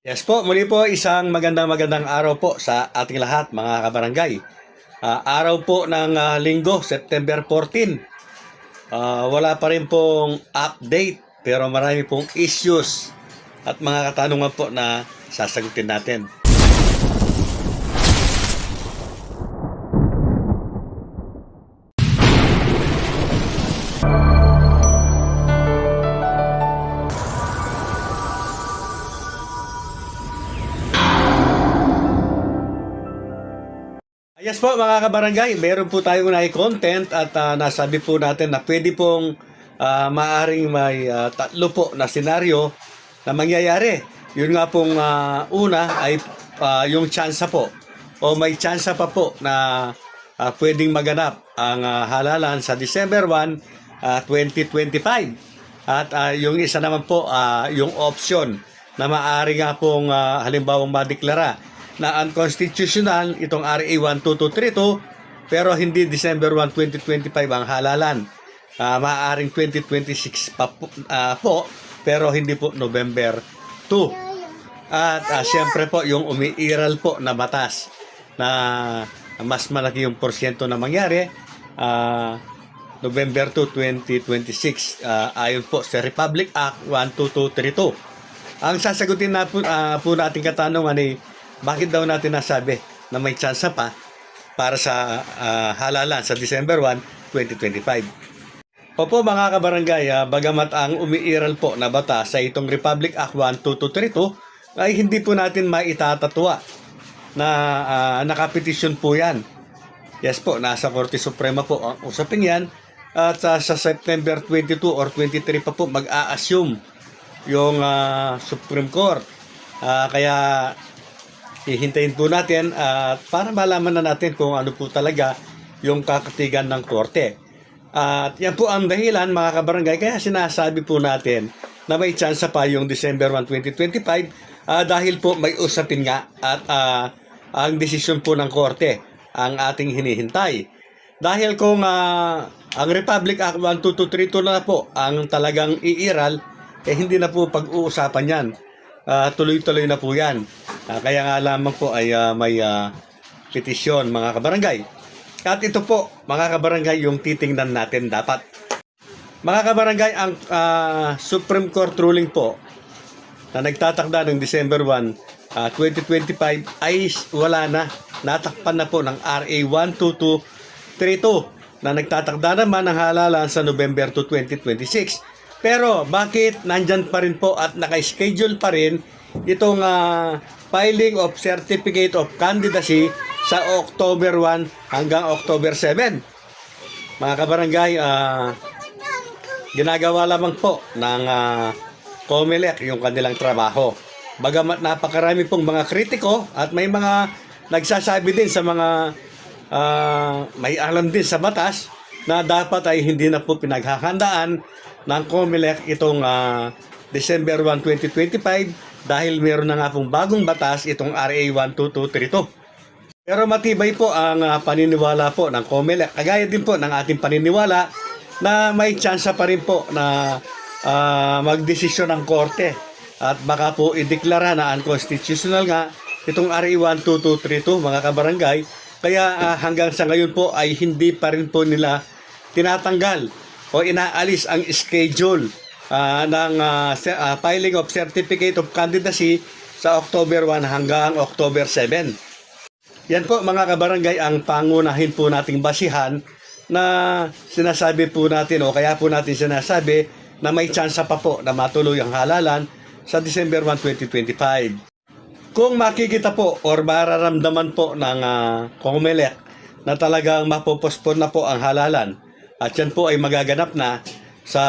Yes po, muli po isang magandang magandang araw po sa ating lahat mga kabarangay. Ah, araw po ng ah, linggo, September 14. Ah, wala pa rin pong update pero marami pong issues at mga katanungan po na sasagutin natin. Po mga kabarangay, meron po tayong na content at ah, nasabi po natin na pwede pong ah, maaring may ah, tatlo po na senaryo na mangyayari. Yun nga pong ah, una ay ah, yung tsansa po o may tsansa pa po na ah, pwedeng maganap ang ah, halalan sa December 1, ah, 2025. At ah, yung isa naman po, ah, yung option na maaari nga pong ah, halimbawa madeklara na unconstitutional itong RA 12232 pero hindi December 1, 2025 ang halalan. Ah, maaaring 2026 pa po, ah, po, pero hindi po November 2. At ah, siyempre po yung umiiral po na batas na mas malaki yung porsyento na mangyari ah, November 2, 2026 ah, ayon po sa Republic Act 12232. Ang sasagutin na po, ah, po nating katanungan ay bakit daw natin nasabi na may chance pa para sa ah, halalan sa December 1, 2025. Opo mga kabarangay, ah, bagamat ang umiiral po na bata sa itong Republic Act 12232 ay hindi po natin maitatatwa na ah, nakapetisyon po yan. Yes po, nasa Korte Suprema po ang usapin yan at sa, sa September 22 or 23 pa po mag-a-assume yung ah, Supreme Court. Ah, kaya hihintayin po natin at para malaman na natin kung ano po talaga yung kakatigan ng korte. At yan po ang dahilan mga kabarangay kaya sinasabi po natin na may chance pa yung December 1, 2025 ah, dahil po may usapin nga at ah, ang desisyon po ng korte ang ating hinihintay. Dahil kung ah, ang Republic Act 12232 na po ang talagang iiral, eh hindi na po pag-uusapan yan. Ah, tuloy-tuloy na po yan. Ah, kaya nga lamang po ay ah, may ah, petisyon mga kabarangay. At ito po, mga kabarangay, yung titingnan natin dapat. Mga kabarangay, ang ah, Supreme Court ruling po na nagtatakda ng December 1, ah, 2025 ay wala na. Natakpan na po ng RA 12232 na nagtatakda naman ng halalan sa November 2, 2026. Pero bakit nandyan pa rin po at naka-schedule pa rin itong ah, filing of Certificate of Candidacy sa October 1 hanggang October 7. Mga kabarangay, ah, ginagawa lamang po ng uh, COMELEC yung kanilang trabaho. Bagamat napakarami pong mga kritiko at may mga nagsasabi din sa mga ah, may alam din sa batas na dapat ay hindi na po pinaghahandaan ng COMELEC itong ah, December 1, 2025 dahil meron na nga pong bagong batas itong RA 12232. Pero matibay po ang ah, paniniwala po ng COMELEC. Kagaya din po ng ating paniniwala na may tsansa pa rin po na ah, magdesisyon ng korte at baka po ideklara na unconstitutional nga itong RA 12232 mga kabarangay. Kaya ah, hanggang sa ngayon po ay hindi pa rin po nila tinatanggal o inaalis ang schedule ah, ng se- ah, filing of Certificate of Candidacy sa October 1 hanggang October 7. Yan po mga kabarangay ang pangunahin po nating basihan na sinasabi po natin o kaya po natin sinasabi na may tsansa pa po na matuloy ang halalan sa December 1, 2025. Kung makikita po or mararamdaman po ng uh, COMELEC na talagang mapopospon na po ang halalan at yan po ay magaganap na sa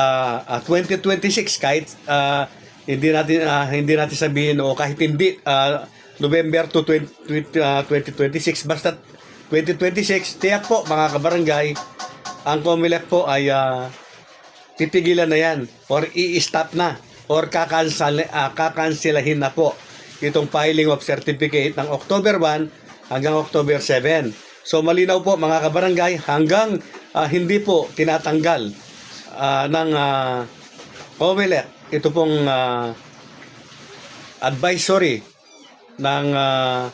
ah, 2026 kahit ah, hindi natin ah, hindi natin sabihin o kahit hindi ah, November to 20, 20, ah, 2026 basta 2026 tiyak po mga kabarangay ang COMELEC po ay ah, titigilan na yan or i-stop na or kakansel uh, kakansilahin na po itong filing of certificate ng October 1 hanggang October 7. So malinaw po mga kabarangay hanggang ah, hindi po tinatanggal ah, ng uh, COMELEC ito pong ah, advisory ng ah,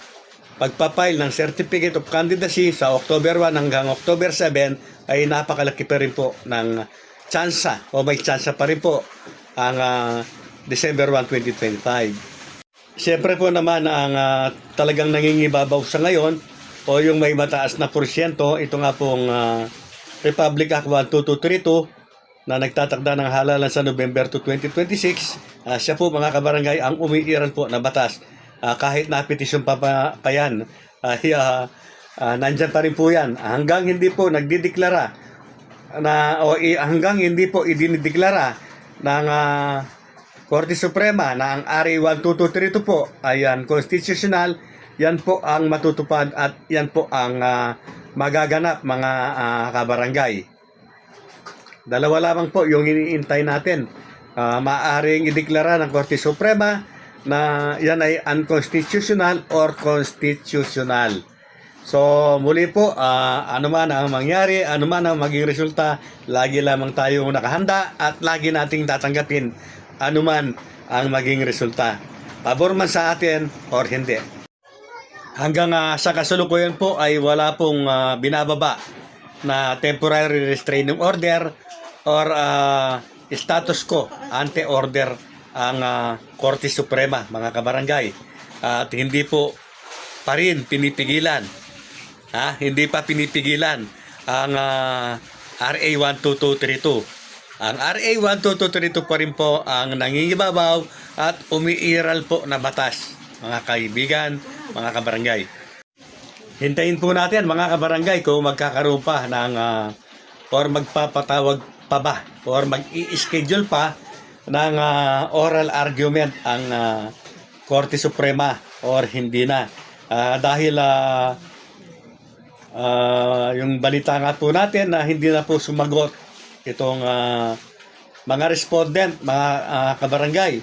pagpapile ng Certificate of Candidacy sa October 1 hanggang October 7 ay napakalaki pa rin po ng tsansa o may tsansa pa rin po ang ah, December 1, 2025. Siyempre po naman ang ah, talagang nangingibabaw sa ngayon o yung may mataas na porsyento, ito nga pong ah, Republic Act 12232 na nagtatakda ng halalan sa November 2, 2026. Ah, siya po mga kabarangay ang umiiral po na batas. Ah, kahit na petisyon pa, pa, pa yan, ay ah, ah, nandyan pa rin po yan. Hanggang hindi po nagdideklara na o i- hanggang hindi po idinideklara ng ah, Korte Suprema na ang RA 12232 po ay constitutional, yan po ang matutupad at yan po ang ah, magaganap mga ah, kabarangay. Dalawa lamang po yung iniintay natin. Ah, maaaring ideklara ng Korte Suprema na yan ay unconstitutional or constitutional. So muli po, ah, ano man ang mangyari, ano man ang maging resulta, lagi lamang tayong nakahanda at lagi nating tatanggapin ano man ang maging resulta. Pabor man sa atin or hindi. Hanggang ah, sa kasalukuyan po ay wala pong ah, binababa na temporary restraining order or ah, status quo ante-order ang ah, Korte Suprema, mga kabarangay. At hindi po pa rin pinipigilan. Ha? Hindi pa pinipigilan ang ah, RA 12232. Ang RA 12232 pa rin po ang nangingibabaw at umiiral po na batas, mga kaibigan, mga kabarangay. Hintayin po natin mga kabarangay kung magkakaroon pa ng ah, or magpapatawag pa ba or mag-i-schedule pa ng ah, oral argument ang ah, Korte Suprema or hindi na. Ah, dahil ah, ah, yung balita nga po natin na hindi na po sumagot itong ah, mga respondent, mga ah, kabarangay.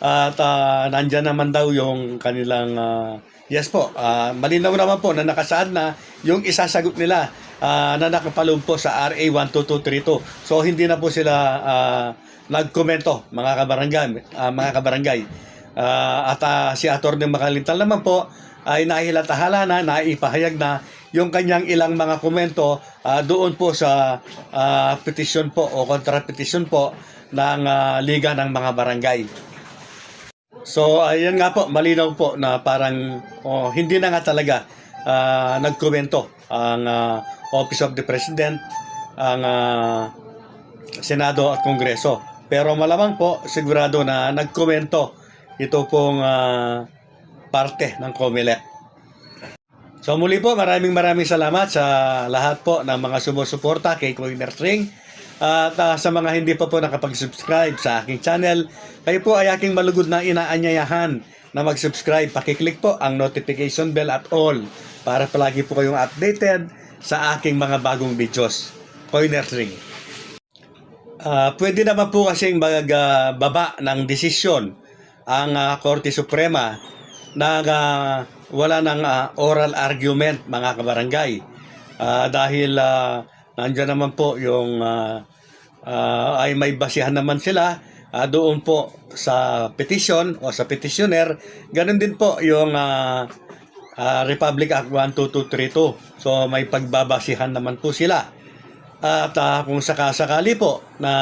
At ah, nandyan naman daw yung kanilang ah, yes po, ah, malinaw naman po na nakasaad na yung isasagot nila ah, na nakapaloob po sa RA 12232. So hindi na po sila ah, nagkomento mga kabarangay, ah, mga kabarangay. Ah, at ah, si Atty. Makalintal naman po ay nahilatahala na, naipahayag na yung kanyang ilang mga komento ah, doon po sa ah, petisyon po o kontrapetisyon po ng ah, Liga ng mga Barangay. So, ayan nga po, malinaw po na parang oh, hindi na nga talaga ah, nagkomento ang ah, Office of the President, ang ah, Senado at Kongreso. Pero malamang po, sigurado na nagkomento ito pong ah, parte ng COMELEC. So muli po, maraming maraming salamat sa lahat po ng mga sumusuporta kay Coiner String. At ah, sa mga hindi pa po nakapag-subscribe sa aking channel, kayo po ay aking malugod na inaanyayahan na mag-subscribe. Pakiclick po ang notification bell at all para palagi po kayong updated sa aking mga bagong videos. Coiner String. Ah, pwede naman po kasing magbaba ng desisyon ang ah, Korte Suprema na ah, wala ng ah, oral argument mga kabarangay. Ah, dahil uh, nandiyan naman po yung ah, ah, ay may basihan naman sila ah, doon po sa petition o sa petitioner. Ganun din po yung ah, ah, Republic Act 12232. So may pagbabasihan naman po sila. At ah, kung sakasakali po na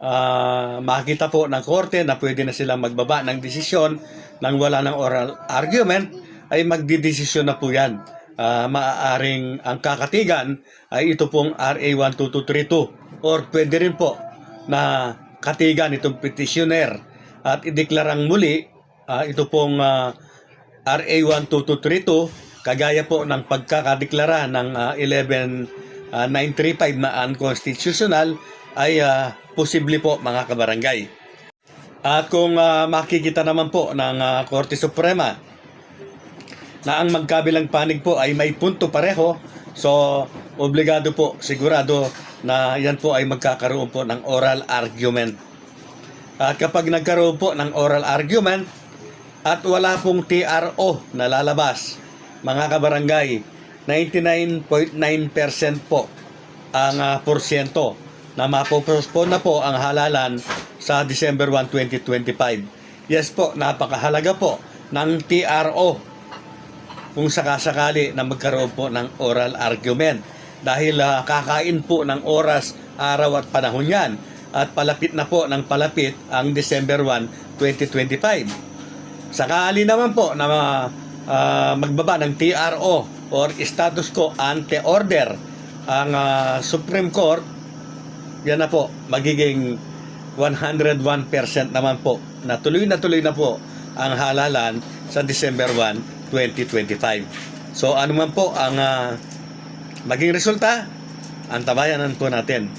ah, makita po ng korte na pwede na silang magbaba ng desisyon nang wala ng oral argument, ay magdidesisyon na po yan. Ah, maaaring ang kakatigan ay ito pong RA 12232 or pwede rin po na katigan itong petitioner at ideklarang muli ah, ito pong ah, RA 12232 kagaya po ng pagkakadeklara ng ah, 11935 na unconstitutional ay ah, posible po mga kabarangay. At kung ah, makikita naman po ng ah, Korte Suprema na ang magkabilang panig po ay may punto pareho, so obligado po, sigurado na yan po ay magkakaroon po ng oral argument. At kapag nagkaroon po ng oral argument at wala pong TRO na lalabas, mga kabarangay, 99.9% po ang ah, porsyento na mapopostpone na po ang halalan sa December 1, 2025. Yes po, napakahalaga po ng TRO kung sakasakali na magkaroon po ng oral argument. Dahil ah, kakain po ng oras, araw at panahon yan. At palapit na po ng palapit ang December 1, 2025. Sakali naman po na ah, magbaba ng TRO or status quo ante order ang ah, Supreme Court, yan na po, magiging 101% naman po na tuloy na tuloy na po ang halalan sa December 1, 2025. So ano man po ang ah, maging resulta, antabayanan po natin.